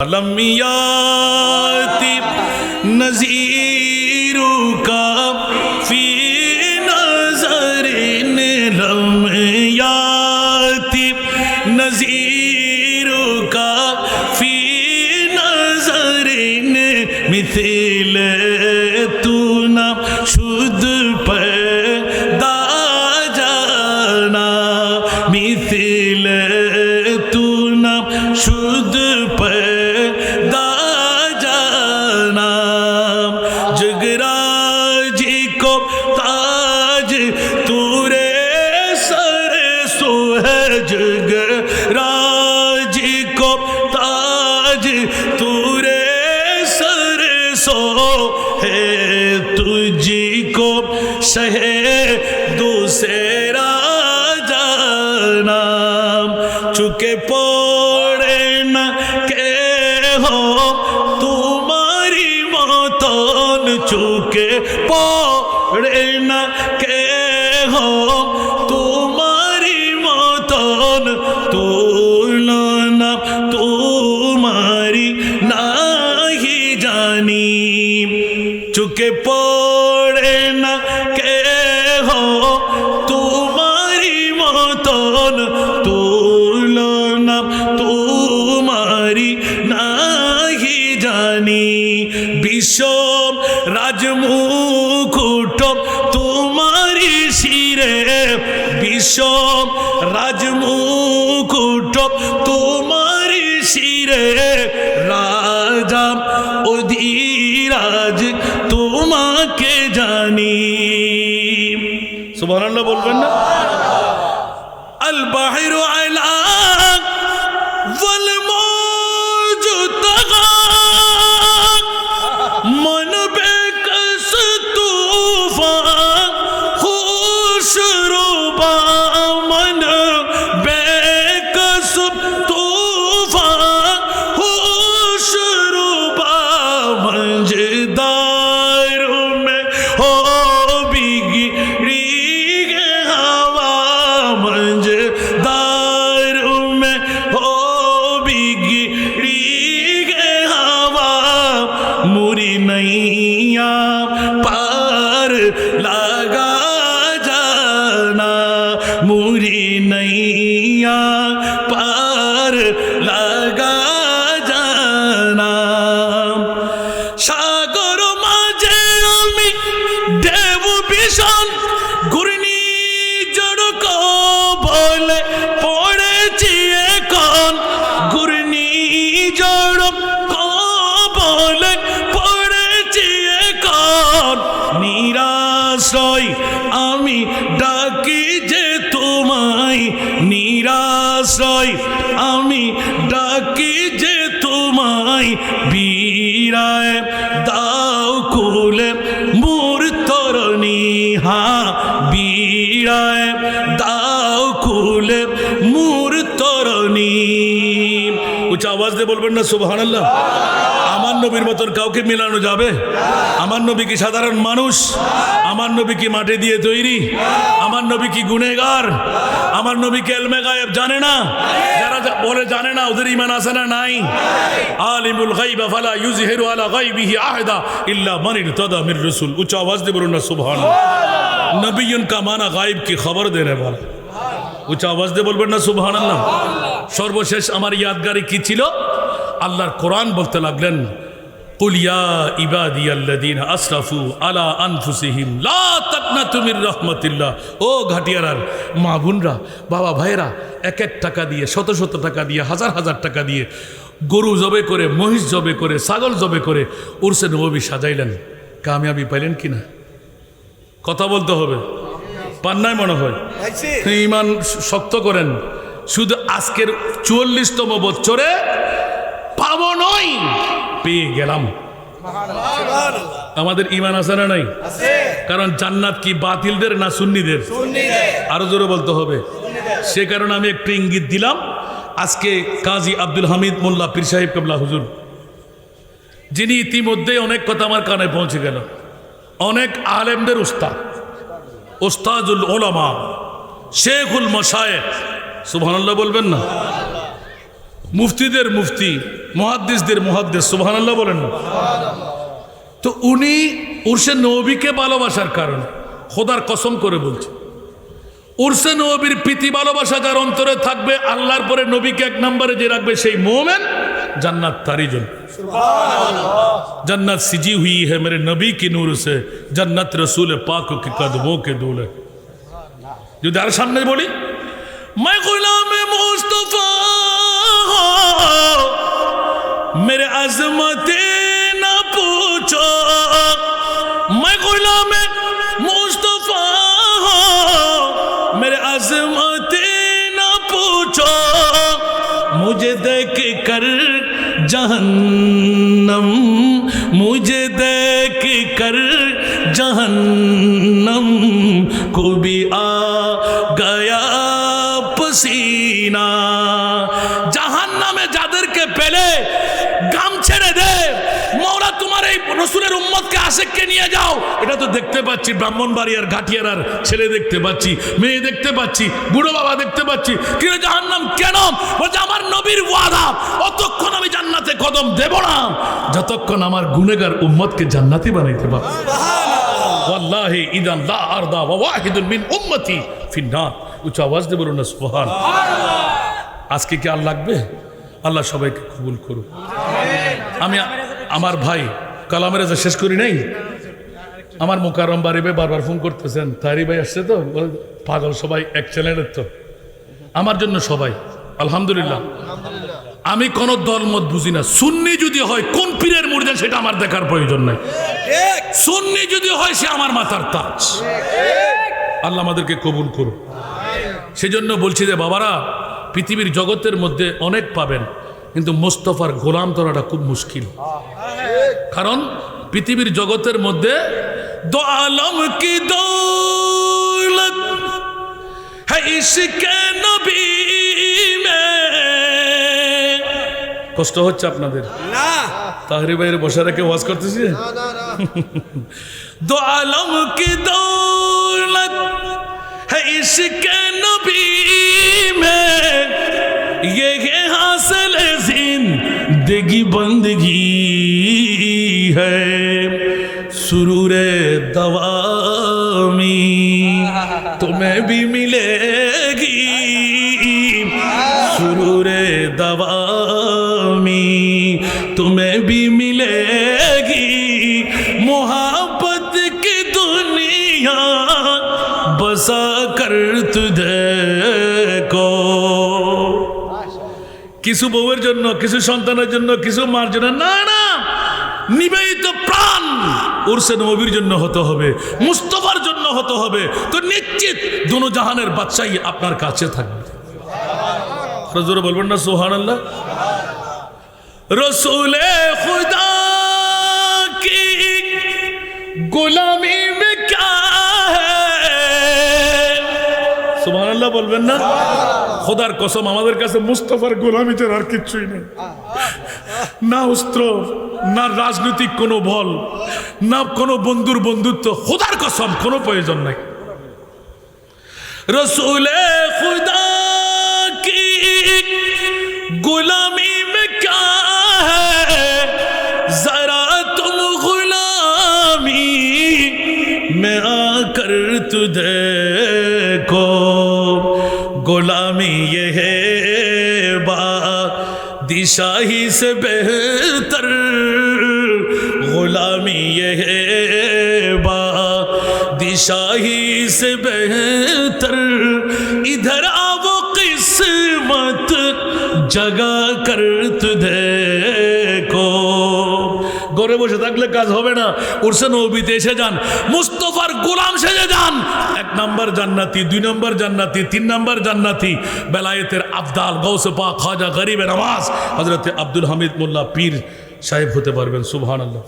لم یاتی نظیر کا فی نظر لم یاتی نظیر کا فی نظر مثل تو نہ شد پر चुके পড়ে না কে হো তোমারি মতন চুকে পড়ে না কে হো তোমারি মতন তুলনা তোমারি নাহি জানি। চুকে পড়ে জানি বিষম রাজমুকুট তোমারি শিরে বিষম রাজমুকুট তোমারি শিরে রাজা অধীরাজ, তোমাকে জানি। সুবহানাল্লাহ বলবেন না? পার লাগা নিরাশ্রয় আমি ডাকি যে তোমায় বীরায়। দাও কুলে মোর তরণী হা বীরায়। দাও কুলে মোর তরণী উচ্চ আওয়াজ দিয়ে বলবেন না, সুবহানাল্লাহ। আল্লাহ নবীর মতন কাউকে মেলানো যাবে? আমার নবী কি সাধারণ মানুষ? আমার নবী কি মাটি দিয়ে তৈরি? আমার নবী কি গুনেগার আমার নবী কি এলমে গায়েব জানে না? যারা বলে জানে না, ওদের ইমান আছে না, নাই। আলিমুল গাইবা ফালা ইউজহিরু আলা গাইবিহি আহদা ইল্লা মান ইরতাদা মির রাসূল। উচ্চ আওয়াজ দিয়ে বলুন না, সুবহানাল্লাহ। নবিয়ন কা মানা গায়েব কি খবর দেনে वाला উচ্চ আওয়াজ দিয়ে বলবেন না, সুবহানাল্লাহ। সর্বশেষ আমার ইয়াদগারি কি ছিল? আল্লাহর কোরআন বলতে লাগলেন কুলিয়া আসরাফু আলা আনফুসিহিম লা তাকনাতু মির রাহমাতিল্লাহ ও ঘাটিয়ারার মা বোনরা বাবা ভাইরা এক এক টাকা দিয়ে শত শত টাকা দিয়ে হাজার হাজার টাকা দিয়ে গরু জবে করে মহিষ জবে করে ছাগল জবে করে উর্সে নবী সাজাইলেন। কামিয়াবি পাইলেন কিনা? কথা বলতে হবে। পান্নায় মনে হয়। ইমান শক্ত করেন। শুধু আজকের চুয়াল্লিশতম বছরে পাবো নয় পেয়ে গেলাম। আমাদের ইমান আছে না নাই? কারণ জান্নাত কি বাতিলদের না সুন্নিদের? আরও জোরে বলতে হবে। সে কারণে আমি একটু ইঙ্গিত দিলাম আজকে কাজী আব্দুল হামিদ মোল্লা পীর সাহেব কাবলা হুজুর যিনি ইতিমধ্যে অনেক কথা আমার কানে পৌঁছে গেল। অনেক আলেমদের উস্তাদ ওস্তাজুল ওলামা শেখুল মশায়েক সুবহানাল্লাহ বলবেন না? মুফতিদের মুফতি মহাদ্দিসদের মহাদ্দেশ সুবহান আল্লাহ বলেন না তো উনি উর্সে নবীকে ভালোবাসার কারণ খোদার কসম করে বলছে উর্সে নবীর প্রীতি ভালোবাসা যার অন্তরে থাকবে আল্লাহর পরে নবীকে এক নম্বরে যে রাখবে সেই মোমেন জান্নাত তারই জন্য जन्नत सिजी हुई है मेरे नबी की नूर से जन्नत रसूल पाक के कदमों के दूल्हे जो दार सामने बोली मैं गुलाम मुस्तफा میرے عظمت نہ پوچھو۔ میں غلام مصطفیٰ ہوں۔ میرے عظمت نہ پوچھو۔ مجھے دیکھ کر جہنم، مجھے دیکھ کر جہنم۔ کو بھی آ گیا پسینہ۔ جہنم جادر کے پہلے۔ আশেককে নিয়ে যাও। এটা তো দেখতে পাচ্ছি ব্রাহ্মণবাড়িয়ার ঘাটিয়ার ছেলে দেখতে পাচ্ছি মেয়ে দেখতে পাচ্ছি বুড়ো বাবা দেখতে পাচ্ছি। কিন্তু জাহান্নাম কেন? বলছে আমার নবীর ওয়াদা। অতক্ষণ আমি জান্নাতে কদম দেব না। যতক্ষণ আমার গুনেগার উম্মতকে জান্নাতি বানাইতে পারব ওয়াল্লাহি ইদান লা আরদা ওয়া ওয়াহিদুন মিন উম্মতি ফিন্নার। উচ্চ আওয়াজ দিয়ে বলুন না সুবহান। আজকে কি আর লাগবে? আল্লাহ সবাইকে কবুল করুক। আমি আমার ভাই কালামের যা শেষ করি নাই? আমার মোকারম ভাই বারবার ফোন করতেছেন। তারি ভাই আসছে তো? পাগল সবাই, এক চ্যানেলের তো। আমার জন্য সবাই। আলহামদুলিল্লাহ। আমি কোন দলমত বুঝি না। সুন্নি যদি হয়, কোন পীরের মুর্দা সেটা আমার দেখার প্রয়োজন নাই। সুন্নি যদি হয়, সে আমার মাথার তাজ। আল্লাহ আমাদেরকে কবুল করুন সেজন্য বলছি যে, বাবারা, পৃথিবীর জগতের মধ্যে অনেক পাবেন, কিন্তু মোস্তফার গোলাম ধরাটা খুব মুশকিল। কারণ পৃথিবীর জগতের মধ্যে দো আলম কি হ্যাঁ কষ্ট হচ্ছে আপনাদের। না। তাহরি ভাইয়ের বসে রেখে ওয়াজ করতেছি? দো আলম কি দৌলত? হ্যাঁ सुरूर दवामी तुम्हें भी मिलेगी सुरूर दवामी तुम्हें भी मिलेगी मोहब्बत की दुनिया बसा कर तुझे को কিছু বউয়ের জন্য কিছু সন্তানের জন্য কিছু মার জন্য না না নিবেদিত প্রাণ উর্সে নবীর জন্য হতে হবে মুস্তফার জন্য হতে হবে। তো নিশ্চিত দুনো জাহানের বাচ্চাই আপনার কাছে থাকবে। জোরে বলবেন না সোহান আল্লাহ রসুলে খুদা কি গোলামি মে ক্যা বলবেন না? খোদার কসম আমাদের কাছে মুস্তফার গোলামি ছাড়া আর কিচ্ছুই নেই। না অস্ত্র, না রাজনৈতিক কোনো বল, না কোনো বন্ধুর বন্ধুত্ব, খোদার কসম, কোনো প্রয়োজন নাই। রসুলে খুদা কি গুলামি মে ক্যা জরা তুম গুলামি মে আকর তু দেখো। গুলামি ইয়ে বা بادشاہی سے بہتر غلامی یہ ہے، بادشاہی سے بہتر۔ ادھر آ وہ قسمت، جگہ کر تجھے ঘরে বসে থাকলে কাজ হবে না। উর্সে নবীতে, এসে যান। মুস্তফার গোলাম সেজে যান। এক নম্বর জান্নাতি, দুই নম্বর জান্নাতি, তিন নম্বর জান্নাতি। বেলায়েতের আবদাল গৌসে খাজা গরিবে নামাজ। হজরত আব্দুল হামিদ মোল্লা পীর সাহেব হতে পারবেন সুবহান আল্লাহ